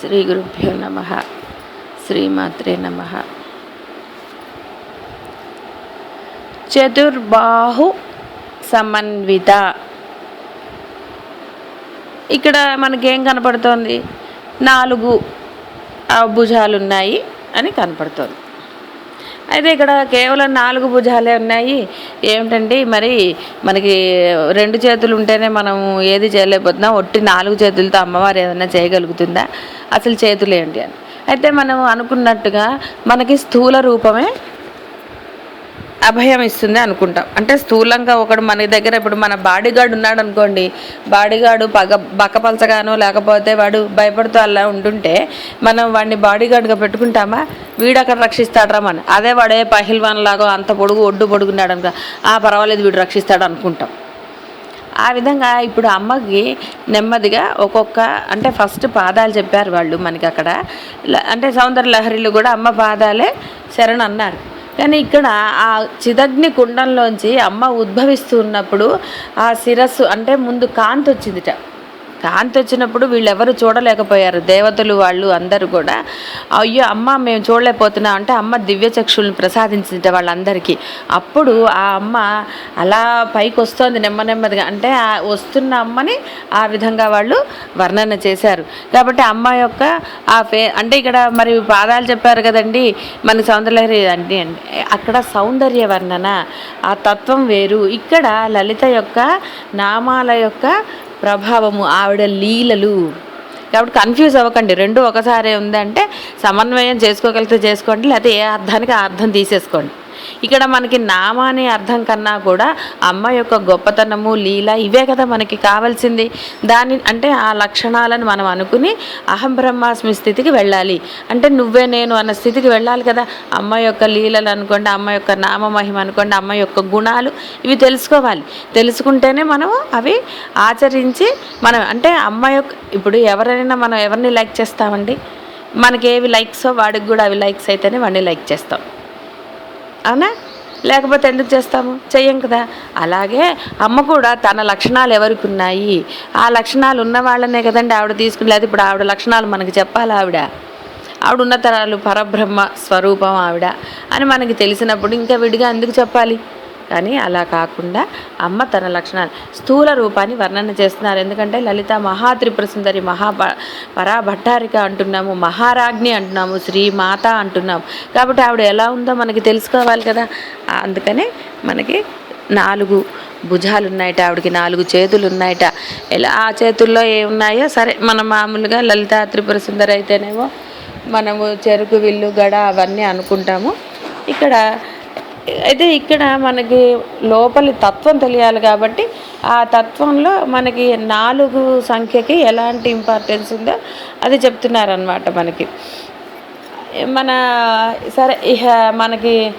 శ్రీ గురుభ్యో నమ. శ్రీమాత్రే నమ. చతుర్బాహు సమన్విత. ఇక్కడ మనకేం కనపడుతోంది? నాలుగు ఆ, భుజాలు ఉన్నాయి అని కనపడుతోంది. అయితే ఇక్కడ కేవలం నాలుగు భుజాలే ఉన్నాయి. ఏమిటండి మరి మనకి రెండు చేతులు ఉంటేనే మనం ఏది చేయలేకపోతున్నాం. ఒట్టి నాలుగు చేతులతో అమ్మవారు ఏదైనా చేయగలుగుతుందా? అసలు చేతులు ఏంటి అని. అయితే మనం అనుకున్నట్టుగా మనకి స్థూల రూపమే అభయం ఇస్తుంది అనుకుంటాం. అంటే స్థూలంగా ఒకడు మన దగ్గర ఇప్పుడు మన బాడీగార్డ్ ఉన్నాడు అనుకోండి బాడీగార్డు పగ బక్కపలచగానో లేకపోతే వాడు భయపడుతూ అలా ఉంటుంటే మనం వాడిని బాడీగార్డ్గా పెట్టుకుంటామా? వీడు అక్కడ రక్షిస్తాడరా మన. అదే వాడే పహిల్వాన్ లాగా అంత పొడుగు ఒడ్డు పొడుగున్నాడు అనుకో ఆ పర్వాలేదు వీడు రక్షిస్తాడు అనుకుంటాం. ఆ విధంగా ఇప్పుడు అమ్మకి నెమ్మదిగా ఒక్కొక్క అంటే ఫస్ట్ పాదాలు చెప్పారు వాళ్ళు మనకి అక్కడ. అంటే సౌందర్య లహరిలు కూడా అమ్మ పాదాలే శరణ్ అన్నారు. కానీ ఇక్కడ ఆ చిదగ్ని కుండంలోంచి అమ్మ ఉద్భవిస్తున్నప్పుడు ఆ శిరస్సు అంటే ముందు కాంతి వచ్చిందిట కాంతి వచ్చినప్పుడు వీళ్ళెవరు చూడలేకపోయారు. దేవతలు వాళ్ళు అందరూ కూడా అయ్యో అమ్మ మేము చూడలేకపోతున్నాం. అంటే అమ్మ దివ్య చక్షుల్ని ప్రసాదించింది వాళ్ళందరికీ. అప్పుడు ఆ అమ్మ అలా పైకి వస్తుంది నెమ్మ నెమ్మదిగా. అంటే ఆ వస్తున్న అమ్మని ఆ విధంగా వాళ్ళు వర్ణన చేశారు. కాబట్టి అమ్మ యొక్క ఆ ఫే అంటే ఇక్కడ మరి పాదాలు చెప్పారు కదండి మన సౌందర్య అంటే అక్కడ సౌందర్య వర్ణన ఆ తత్వం వేరు. ఇక్కడ లలిత యొక్క నామాల యొక్క ప్రభావము ఆవిడ లీలలు. కాబట్టి కన్ఫ్యూజ్ అవ్వకండి. రెండు ఒకసారి ఉందంటే సమన్వయం చేసుకోగలిగితే చేసుకోండి లేకపోతే ఏ అర్థానికి ఆ అర్థం తీసేసుకోండి. ఇక్కడ మనకి నామాని అర్థం కన్నా కూడా అమ్మ యొక్క గొప్పతనము లీల ఇవే కదా మనకి కావాల్సింది. దాని అంటే ఆ లక్షణాలను మనం అనుకుని అహం బ్రహ్మాస్మి స్థితికి వెళ్ళాలి. అంటే నువ్వే నేను అన్న స్థితికి వెళ్ళాలి కదా. అమ్మ యొక్క లీలలు అనుకోండి అమ్మ యొక్క నామ మహిమ అనుకోండి అమ్మ యొక్క గుణాలు ఇవి తెలుసుకోవాలి. తెలుసుకుంటేనే మనం అవి ఆచరించి మనం అంటే అమ్మ యొక్క ఇప్పుడు ఎవరైనా మనం ఎవరిని లైక్ చేస్తామండి? మనకి ఏవి లైక్సో వాడికి కూడా అవి లైక్స్ అయితేనే వాడిని లైక్ చేస్తాం. అవునా? లేకపోతే ఎందుకు చేస్తాము చెయ్యం కదా. అలాగే అమ్మ కూడా తన లక్షణాలు ఎవరికి ఉన్నాయి? ఆ లక్షణాలు ఉన్న వాళ్ళనే కదండి ఆవిడ తీసుకుని లేదు ఇప్పుడు ఆవిడ లక్షణాలు మనకి చెప్పాలి ఆవిడ? ఆవిడ ఉన్నతరాలు పరబ్రహ్మ స్వరూపం ఆవిడ అని మనకి తెలిసినప్పుడు ఇంకా విడిగా ఎందుకు చెప్పాలి? కానీ అలా కాకుండా అమ్మ తన లక్షణాలు స్థూల రూపాన్ని వర్ణన చేస్తున్నారు. ఎందుకంటే లలిత మహాత్రిపుర సుందరి మహా పరాభట్టారిక అంటున్నాము మహారాజ్ఞి అంటున్నాము శ్రీమాత అంటున్నాము. కాబట్టి ఆవిడ ఎలా ఉందో మనకి తెలుసుకోవాలి కదా. అందుకనే మనకి నాలుగు భుజాలు ఉన్నాయట ఆవిడకి నాలుగు చేతులు ఉన్నాయట ఎలా ఆ చేతుల్లో ఏ ఉన్నాయో సరే మనం మామూలుగా లలిత త్రిపుర సుందరి అయితేనేమో మనము చెరుకు విల్లు గడ అవన్నీ అనుకుంటాము. ఇక్కడ అయితే ఇక్కడ మనకి లోపలి తత్వం తెలియాలి కాబట్టి ఆ తత్వంలో మనకి నాలుగు సంఖ్యకి ఎలాంటి ఇంపార్టెన్స్ ఉందో అది చెప్తున్నారనమాట మనకి. మన సరే ఇహ మనకి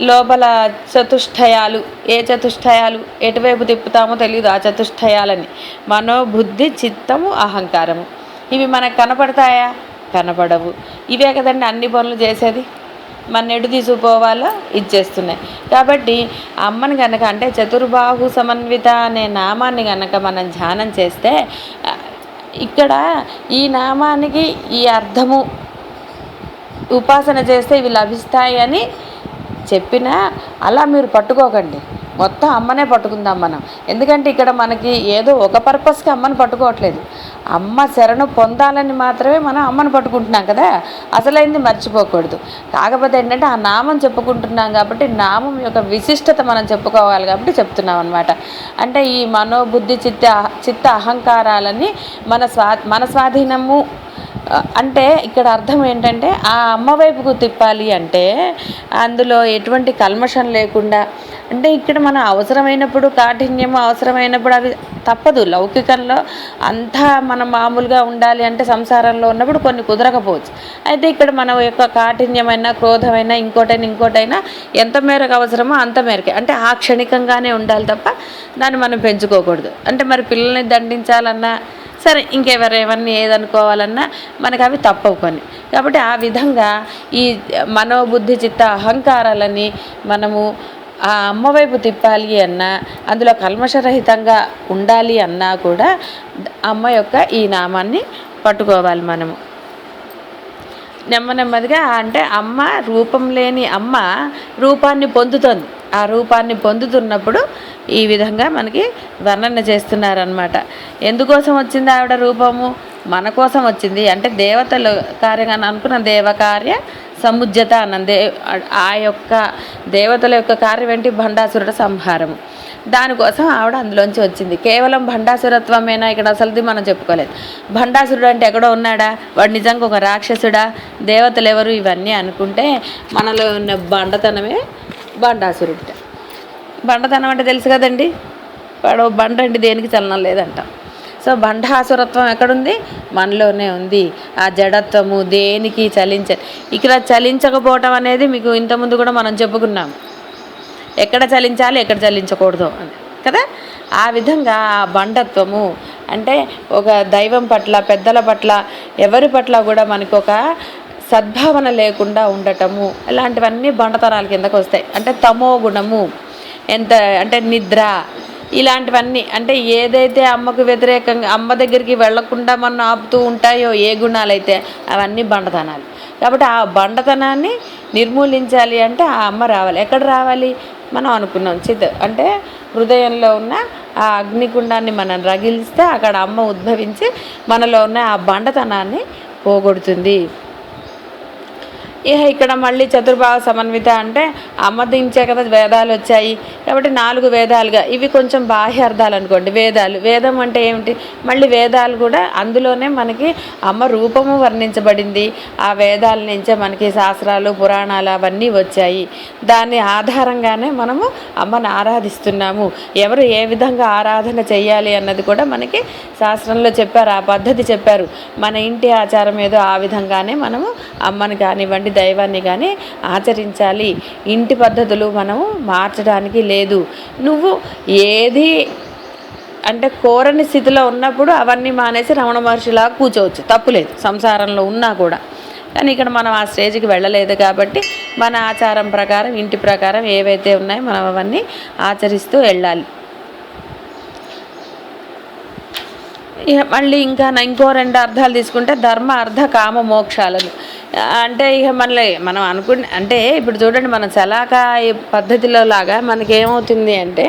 లోపల చతుష్టయాలు ఏ చతుష్టయాలు ఎటువైపు తిప్పుతామో తెలియదు ఆ చతుష్టయాలని. మనోబుద్ధి చిత్తము అహంకారము. ఇవి మనకు కనపడతాయా? కనపడవు. ఇవే కదండి అన్ని పనులు చేసేది? మన ఎటు తీసుకుపోవాలో? ఇచ్చేస్తున్నాయి. కాబట్టి అమ్మని కనుక అంటే చతుర్బాహు సమన్విత అనే నామాన్ని కనుక మనం ధ్యానం చేస్తే ఇక్కడ ఈ నామానికి ఈ అర్థము ఉపాసన చేస్తే ఇవి లభిస్తాయి అని చెప్పినా అలా మీరు పట్టుకోకండి. మొత్తం అమ్మనే పట్టుకుందాం మనం. ఎందుకంటే ఇక్కడ మనకి ఏదో ఒక పర్పస్కి అమ్మని పట్టుకోవట్లేదు. అమ్మ శరణు పొందాలని మాత్రమే మనం అమ్మను పట్టుకుంటున్నాం కదా. అసలైంది మర్చిపోకూడదు. కాకపోతే ఏంటంటే ఆ నామం చెప్పుకుంటున్నాం కాబట్టి నామం యొక్క విశిష్టత మనం చెప్పుకోవాలి కాబట్టి చెప్తున్నాం అనమాట అంటే ఈ మనోబుద్ధి చిత్త చిత్త అహంకారాలని మన స్వా మన స్వాధీనము అంటే ఇక్కడ అర్థం ఏంటంటే ఆ అమ్మ వైపుకు తిప్పాలి అంటే అందులో ఎటువంటి కల్మషం లేకుండా అంటే ఇక్కడ మన అవసరమైనప్పుడు కాఠిన్యం అవసరమైనప్పుడు అవి తప్పదు. లౌకికంలో అంతా మనం మామూలుగా ఉండాలి అంటే సంసారంలో ఉన్నప్పుడు కొన్ని కుదరకపోవచ్చు. అయితే ఇక్కడ మన యొక్క కాఠిన్యమైన క్రోధమైనా ఇంకోటైనా ఇంకోటైనా ఎంత మేరకు అవసరమో అంత మేరకే. అంటే ఆ క్షణికంగానే ఉండాలి తప్ప దాన్ని మనం పెంచుకోకూడదు. అంటే మరి పిల్లల్ని దండించాలన్నా సరే ఇంకెవరెవరిని ఏదనుకోవాలన్నా మనకు అవి తప్పవు కొన్ని. కాబట్టి ఆ విధంగా ఈ మనోబుద్ధి చిత్త అహంకారాలని మనము ఆ అమ్మ వైపు తిప్పాలి అన్నా అందులో కల్మషరహితంగా ఉండాలి అన్నా కూడా అమ్మ యొక్క ఈ నామాన్ని పట్టుకోవాలి మనము. నెమ్మ నెమ్మదిగా అంటే అమ్మ రూపం లేని అమ్మ రూపాన్ని పొందుతుంది. ఆ రూపాన్ని పొందుతున్నప్పుడు ఈ విధంగా మనకి వర్ణన చేస్తున్నారనమాట ఎందుకోసం వచ్చింది ఆవిడ రూపము? మన కోసం వచ్చింది. అంటే దేవతలు కార్యంగా అనుకున్న దేవకార్య సముజ్జత అన్న. దే ఆ యొక్క దేవతల యొక్క కార్యం ఏంటి? భండాసురుడ సంహారము. దానికోసం ఆవిడ అందులోంచి వచ్చింది. కేవలం భండాసురత్వమేనా ఇక్కడ అసలుది మనం చెప్పుకోలేదు. భండాసురుడు అంటే ఎక్కడో ఉన్నాడా? వాడు నిజంగా ఒక రాక్షసుడా? దేవతలు ఎవరు? ఇవన్నీ అనుకుంటే మనలో ఉన్న బండతనమే బండాసురుడిట. బండతనం అంటే తెలుసు కదండి? వాడు బండ అంటే దేనికి చలనం లేదంట. సో బండాసురత్వం ఎక్కడుంది? మనలోనే ఉంది. ఆ జడత్వము దేనికి చలించ ఇక్కడ చలించకపోవటం అనేది మీకు ఇంతకుముందు కూడా మనం చెప్పుకున్నాం. ఎక్కడ చలించాలి ఎక్కడ చలించకూడదు అని. కదా? ఆ విధంగా ఆ బండత్వము అంటే ఒక దైవం పట్ల పెద్దల పట్ల ఎవరి పట్ల కూడా మనకు ఒక సద్భావన లేకుండా ఉండటము ఇలాంటివన్నీ బండతనాల కిందకు వస్తాయి. అంటే తమో గుణము ఎంత అంటే నిద్ర ఇలాంటివన్నీ. అంటే ఏదైతే అమ్మకు వ్యతిరేకంగా అమ్మ దగ్గరికి వెళ్ళకుండా మనం ఆపుతూ ఉంటాయో ఏ గుణాలైతే అవన్నీ బండతనాలు. కాబట్టి ఆ బండతనాన్ని నిర్మూలించాలి అంటే ఆ అమ్మ రావాలి. ఎక్కడ రావాలి? మనం అనుకున్నాం. చిత్ అంటే హృదయంలో ఉన్న ఆ అగ్నిగుండాన్ని మనం రగిలిస్తే అక్కడ అమ్మ ఉద్భవించి మనలో ఉన్న ఆ బండతనాన్ని పోగొడుతుంది. ఇక ఇక్కడ మళ్ళీ చతుర్భావ సమన్విత అంటే అమ్మదించే కదా వేదాలు వచ్చాయి. కాబట్టి నాలుగు వేదాలుగా. ఇవి కొంచెం బాహ్య అర్థాలు అనుకోండి. వేదాలు. వేదం అంటే ఏమిటి? మళ్ళీ వేదాలు కూడా అందులోనే మనకి అమ్మ రూపము వర్ణించబడింది. ఆ వేదాల నుంచే మనకి శాస్త్రాలు పురాణాలు అవన్నీ వచ్చాయి. దాని ఆధారంగానే మనము అమ్మని ఆరాధిస్తున్నాము. ఎవరు ఏ విధంగా ఆరాధన చేయాలి అన్నది కూడా మనకి శాస్త్రంలో చెప్పారు. ఆ పద్ధతి చెప్పారు. మన ఇంటి ఆచారం ఏదో ఆ విధంగానే మనము అమ్మని కానివ్వండి దైవాన్ని కానీ ఆచరించాలి. ఇంటి పద్ధతులు మనము మార్చడానికి లేదు. నువ్వు ఏది అంటే కోరని స్థితిలో ఉన్నప్పుడు అవన్నీ మానేసి రమణ మహర్షిలా కూర్చోవచ్చు. తప్పులేదు సంసారంలో ఉన్నా కూడా. కానీ ఇక్కడ మనం ఆ స్టేజ్కి వెళ్ళలేదు కాబట్టి మన ఆచారం ప్రకారం ఇంటి ప్రకారం ఏవైతే ఉన్నాయో మనం అవన్నీ ఆచరిస్తూ వెళ్ళాలి. మళ్ళీ ఇంకా ఇంకో రెండు అర్థాలు తీసుకుంటే ధర్మ అర్థ కామ మోక్షాలను. అంటే ఇక మళ్ళీ మనం అనుకున్న అంటే ఇప్పుడు చూడండి మన చలాక పద్ధతిలో లాగా మనకి ఏమవుతుంది అంటే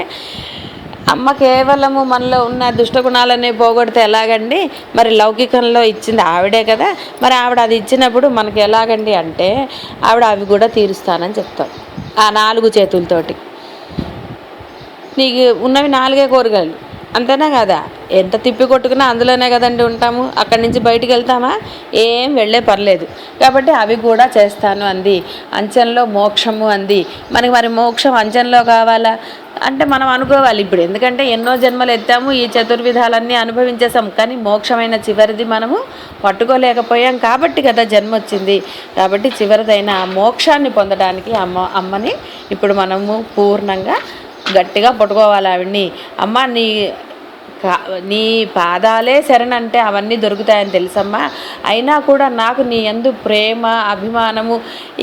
అమ్మ కేవలము మనలో ఉన్న దుష్టగుణాలనే పోగొడితే ఎలాగండి? మరి లౌకికంలో ఇచ్చింది ఆవిడే కదా మరి ఆవిడ అది ఇచ్చినప్పుడు మనకి ఎలాగండి అంటే ఆవిడ అవి కూడా తీరుస్తానని చెప్తాం ఆ నాలుగు చేతులతోటి. నీకు ఉన్నవి నాలుగే కోరికలు. అంతేనా కదా? ఎంత తిప్పి కొట్టుకున్నా అందులోనే కదండి ఉంటాము. అక్కడి నుంచి బయటికి వెళ్తామా? ఏం వెళ్ళే పర్లేదు. కాబట్టి అవి కూడా చేస్తాను అంది. అంచెంలో మోక్షము అంది. మనకి మరి మోక్షం అంచెంలో కావాలా? అంటే మనం అనుకోవాలి ఇప్పుడు. ఎందుకంటే ఎన్నో జన్మలు ఎత్తాము ఈ చతుర్విధాలన్నీ అనుభవించేసాం కానీ మోక్షమైన చివరిది మనము పట్టుకోలేకపోయాం కాబట్టి కదా జన్మ వచ్చింది. కాబట్టి చివరిదైన ఆ మోక్షాన్ని పొందడానికి అమ్మ అమ్మని ఇప్పుడు మనము పూర్ణంగా గట్టిగా పట్టుకోవాలి ఆవిడ్ని. అమ్మ నీ నీ పాదాలే శరణంటే అవన్నీ దొరుకుతాయని తెలుసమ్మా. అయినా కూడా నాకు నీ ఎందు ప్రేమ అభిమానము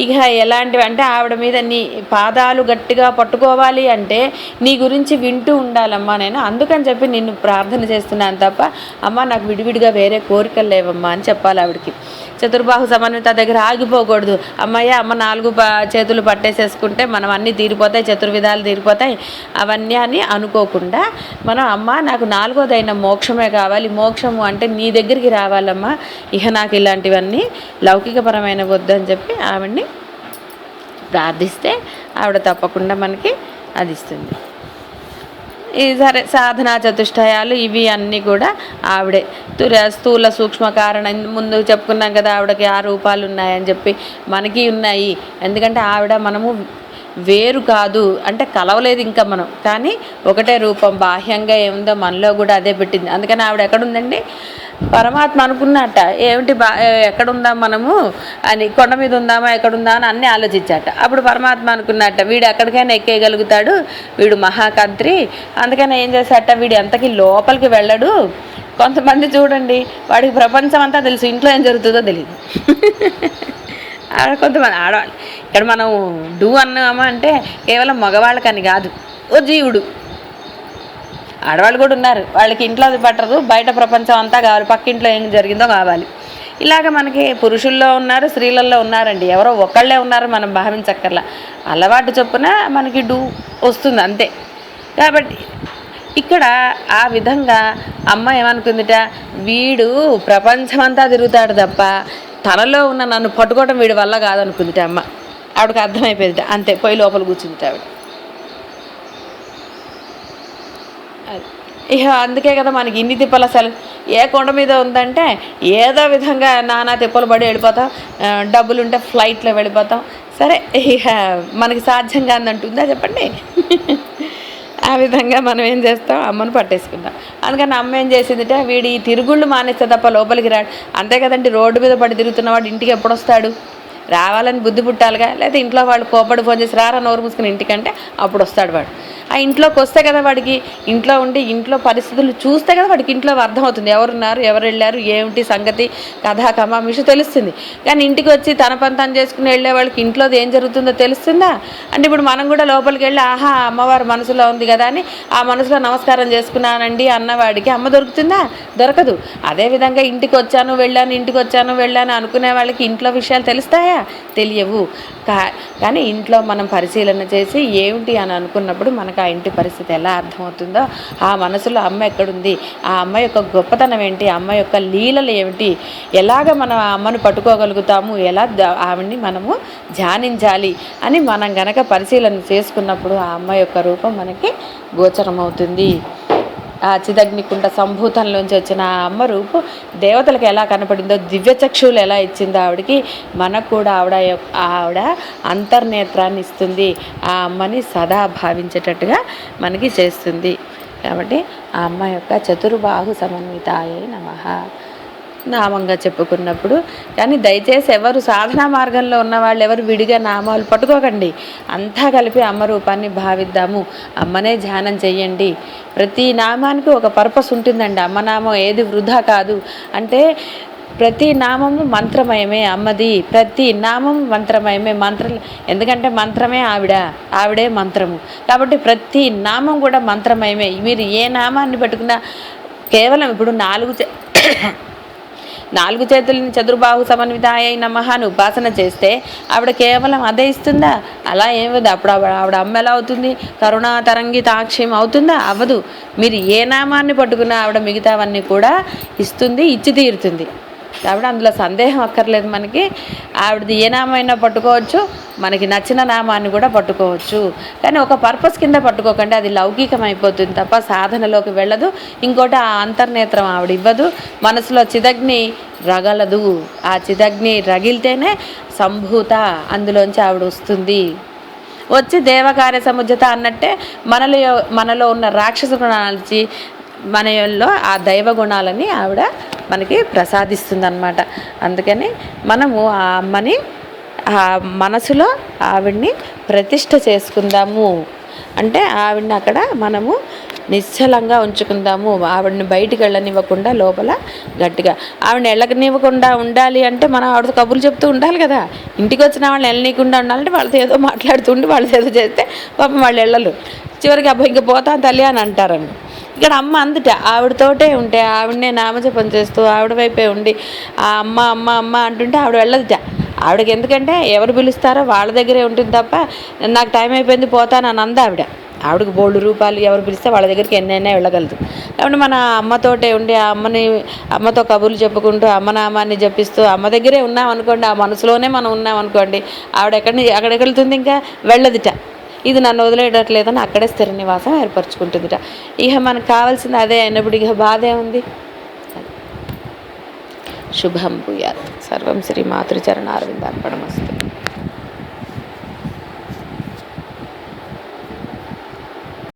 ఇక ఎలాంటివి అంటే ఆవిడ మీద నీ పాదాలు గట్టిగా పట్టుకోవాలి అంటే నీ గురించి వింటూ ఉండాలమ్మా నేను. అందుకని చెప్పి నిన్ను ప్రార్థన చేస్తున్నాను తప్ప అమ్మ నాకు విడివిడిగా వేరే కోరికలు లేవమ్మా అని చెప్పాలి ఆవిడకి. చతుర్బాహు సమన్విత దగ్గర ఆగిపోకూడదు. అమ్మయ్య అమ్మ నాలుగు చేతులు పట్టేసేసుకుంటే మనం అన్నీ తీరిపోతాయి చతుర్విధాలు తీరిపోతాయి అవన్నీ అని అనుకోకుండా మనం అమ్మ నాకు నాలుగోదైన మోక్షమే కావాలి. మోక్షము అంటే నీ దగ్గరికి రావాలమ్మా. ఇక నాకు ఇలాంటివన్నీ లౌకికపరమైన వద్దని చెప్పి ఆవిడ్ని ప్రార్థిస్తే ఆవిడ తప్పకుండా మనకి అది ఇస్తుంది. ఈ సరే సాధనా చతుష్టయాలు ఇవి అన్నీ కూడా ఆవిడే. తుర స్థూల సూక్ష్మ కారణం ముందు చెప్పుకున్నాం కదా ఆవిడకి ఆ రూపాలు ఉన్నాయని చెప్పి మనకి ఉన్నాయి. ఎందుకంటే ఆవిడ మనము వేరు కాదు. అంటే కలవలేదు ఇంకా మనం. కానీ ఒకటే రూపం బాహ్యంగా ఏముందో మనలో కూడా అదే పెట్టింది. అందుకని ఆవిడ ఎక్కడుందండి? పరమాత్మ అనుకున్నట్ట. ఏమిటి బా ఎక్కడుందాం మనము? అని కొండ మీద ఉందామా ఎక్కడుందా అని అన్నీ ఆలోచించాట. అప్పుడు పరమాత్మ అనుకున్నట్ట. వీడు ఎక్కడికైనా ఎక్కేయగలుగుతాడు. వీడు మహాకంత్రి. అందుకని ఏం చేశాట? వీడు ఎంతకి లోపలికి వెళ్ళడు. కొంతమంది చూడండి వాడికి ప్రపంచం అంతా తెలుసు. ఇంట్లో ఏం జరుగుతుందో తెలియదు ఆడ కొంతమంది ఆడవాళ్ళు. ఇక్కడ మనం డూ అన్నామా అంటే కేవలం మగవాళ్ళకని కాదు. ఓ జీవుడు. ఆడవాళ్ళు కూడా ఉన్నారు. వాళ్ళకి ఇంట్లో అది పట్టదు. బయట ప్రపంచం అంతా కావాలి. పక్కింట్లో ఏం జరిగిందో కావాలి. ఇలాగ మనకి పురుషుల్లో ఉన్నారు స్త్రీలలో ఉన్నారండి. ఎవరో ఒకళ్ళే ఉన్నారు మనం భావించక్కర్లా. అలవాటు చొప్పున మనకి డూ వస్తుంది అంతే. కాబట్టి ఇక్కడ ఆ విధంగా అమ్మ ఏమనుకుందిట? వీడు ప్రపంచమంతా తిరుగుతాడు తప్ప తనలో ఉన్న నన్ను పట్టుకోవడం వీడి వల్ల కాదనుకుందిట అమ్మ. ఆవిడకి అర్థమైపోయింది. అంతే పోయి లోపల కూర్చుంది ఆవిడ. అది. ఇక అందుకే కదా మనకి ఇన్ని తిప్పలు అసలు. ఏ కొండ మీద ఉందంటే ఏదో విధంగా నానా తిప్పలు పడి వెళ్ళిపోతాం. డబ్బులు ఉంటే ఫ్లైట్లో వెళ్ళిపోతాం. సరే ఇక మనకి సాధ్యం కాదంటుందా చెప్పండి? ఆ విధంగా మనం ఏం చేస్తాం? అమ్మను పట్టేసుకుంటాం అందుకని అమ్మ ఏం చేసిందిటే వీడి ఈ తిరుగుళ్ళు మానేస్తే తప్ప లోపలికి రాడు. అంతే కదండి రోడ్డు మీద పడి తిరుగుతున్నవాడు ఇంటికి ఎప్పుడు వస్తాడు రావాలని బుద్ధి పుట్టాలిగా? లేకపోతే ఇంట్లో వాళ్ళు కోపడి ఫోన్ చేసి రారా నోరు మూసుకుని ఇంటికంటే? అప్పుడు వస్తాడు వాడు. ఆ ఇంట్లోకి వస్తే కదా వాడికి ఇంట్లో ఉండి ఇంట్లో పరిస్థితులు చూస్తే కదా వాడికి ఇంట్లో అర్థమవుతుంది. ఎవరున్నారు ఎవరు వెళ్ళారు ఏమిటి సంగతి కథా కమామిషి తెలుస్తుంది. కానీ ఇంటికి వచ్చి తన పని తను చేసుకుని వెళ్ళే వాళ్ళకి ఇంట్లో ఏం జరుగుతుందో తెలుస్తుందా? అంటే ఇప్పుడు మనం కూడా లోపలికి వెళ్ళి ఆహా అమ్మవారు మనసులో ఉంది కదా అని ఆ మనసులో నమస్కారం చేసుకున్నానండి అన్నవాడికి అమ్మ దొరుకుతుందా? దొరకదు. అదేవిధంగా ఇంటికి వచ్చాను వెళ్ళాను ఇంటికి వచ్చాను వెళ్ళాను అనుకునే వాళ్ళకి ఇంట్లో విషయాలు తెలుస్తాయా? తెలియవు. కా కానీ ఇంట్లో మనం పరిశీలన చేసి ఏమిటి అని అనుకున్నప్పుడు మనకు ఆ ఇంటి పరిస్థితి ఎలా అర్థమవుతుందో ఆ మనసులో అమ్మ ఎక్కడుంది? ఆ అమ్మ యొక్క గొప్పతనం ఏంటి? అమ్మ యొక్క లీలలు ఏమిటి? ఎలాగ మనం ఆ అమ్మను పట్టుకోగలుగుతాము? ఎలా ఆవిడ్ని మనము ధ్యానించాలి? అని మనం గనక పరిశీలన చేసుకున్నప్పుడు ఆ అమ్మ యొక్క రూపం మనకి గోచరమవుతుంది. ఆ సంభూతంలోంచి వచ్చిన ఆ అమ్మ రూపు దేవతలకు ఎలా కనపడిందో దివ్య చక్షువులు ఎలా ఇచ్చిందో ఆవిడకి మనకు కూడా ఆవిడ యొక్క- ఆవిడ అంతర్నేత్రాన్ని ఇస్తుంది. ఆ అమ్మని సదా భావించేటట్టుగా మనకి చేస్తుంది. కాబట్టి ఆ అమ్మ యొక్క చతుర్బాహు సమన్వితాయ నమః. నామంగా చెప్పుకున్నప్పుడు. కానీ దయచేసి ఎవరు సాధనా మార్గంలో ఉన్న వాళ్ళు ఎవరు విడిగా నామాలు పట్టుకోకండి. అంతా కలిపి అమ్మ రూపాన్ని భావిద్దాము. అమ్మనే ధ్యానం చేయండి ప్రతి నామానికి ఒక పర్పస్ ఉంటుందండి. అమ్మ నామం ఏది వృధా కాదు. అంటే ప్రతి నామము మంత్రమయమే అమ్మది. ప్రతి నామం మంత్రమయమే మంత్ర ఎందుకంటే మంత్రమే ఆవిడ. ఆవిడే మంత్రము. కాబట్టి ప్రతి నామం కూడా మంత్రమయమే. మీరు ఏ నామాన్ని పెట్టుకున్నా కేవలం ఇప్పుడు నాలుగు నాలుగు చేతులని చతుర్బాహు సమన్వితాయ నమః అని ఉపాసన చేస్తే ఆవిడ కేవలం అదే ఇస్తుందా? అలా ఏమదు అప్పుడు ఆవిడ ఆవిడ అమ్మ ఎలా అవుతుంది? కరుణా తరంగి తాక్ష్యం అవుతుందా? అవ్వదు మీరు ఏ నామాన్ని పట్టుకున్నా ఆవిడ మిగతావన్నీ కూడా ఇస్తుంది ఇచ్చి తీరుతుంది కాబట్టి అందులో సందేహం అక్కర్లేదు మనకి. ఆవిడది ఏ నామైనా పట్టుకోవచ్చు మనకి నచ్చిన నామాన్ని కూడా పట్టుకోవచ్చు. కానీ ఒక పర్పస్ కింద పట్టుకోకండి అది లౌకికం అయిపోతుంది తప్ప సాధనలోకి వెళ్ళదు. ఇంకోటి ఆ అంతర్నేత్రం ఆవిడ ఇవ్వదు. మనసులో చిదగ్ని రగలదు. ఆ చిదగ్ని రగిలితేనే సంభూత అందులోంచి ఆవిడ వస్తుంది. వచ్చి దేవకార్య సముజత అన్నట్టే మనలో మనలో ఉన్న రాక్షసు గుణాలచి మనలో ఆ దైవ గుణాలని ఆవిడ మనకి ప్రసాదిస్తుంది అనమాట అందుకని మనము ఆ అమ్మని ఆ మనసులో ఆవిడ్ని ప్రతిష్ట చేసుకుందాము. అంటే ఆవిడ్ని అక్కడ మనము నిశ్చలంగా ఉంచుకుందాము. ఆవిడని బయటికి వెళ్ళనివ్వకుండా లోపల గట్టిగా. ఆవిడని వెళ్ళకనివ్వకుండా ఉండాలి అంటే మనం ఆవిడతో కబుర్లు చెప్తూ ఉండాలి కదా. ఇంటికి వచ్చిన వాళ్ళని వెళ్ళనీయకుండా ఉండాలంటే వాళ్ళతో ఏదో మాట్లాడుతుండి వాళ్ళతో ఏదో చేస్తే పాపం వాళ్ళు వెళ్ళరు. చివరికి అబ్బాయి ఇంక పోతాను తల్లి అని అంటారని ఇక్కడ అమ్మ అందుట ఆవిడతోటే ఉంటే ఆవిడనే నామజపం చేస్తూ ఆవిడ వైపే ఉండి ఆ అమ్మ అమ్మ అమ్మ అంటుంటే ఆవిడ వెళ్ళదుట. ఆవిడకి ఎందుకంటే ఎవరు పిలుస్తారో వాళ్ళ దగ్గరే ఉంటుంది తప్ప నాకు టైం అయిపోయింది పోతాను అని ఆవిడ. ఆవిడకి బోల్డ్ రూపాయలు ఎవరు పిలిస్తే వాళ్ళ దగ్గరికి ఎన్నైనా వెళ్ళగలదు. కాబట్టి మన అమ్మతోటే ఉండి ఆ అమ్మని అమ్మతో కబుర్లు చెప్పుకుంటూ అమ్మ నామాన్ని జపిస్తూ అమ్మ దగ్గరే ఉన్నాం అనుకోండి ఆ మనసులోనే మనం ఉన్నాం అనుకోండి ఆవిడ ఎక్కడి నుంచి ఎక్కడికి వెళ్తుంది ఇంకా? వెళ్ళదుట. ఇది నన్ను వదిలేయడట్లేదని అక్కడే స్థిర నివాసం ఏర్పరచుకుంటుందిట. ఇక మనకు కావాల్సింది అదే అయినప్పుడు ఇక బాధ ఏముంది? శుభం భూయాత్. సర్వం శ్రీ మాతృచరణారవిందార్పణమస్తు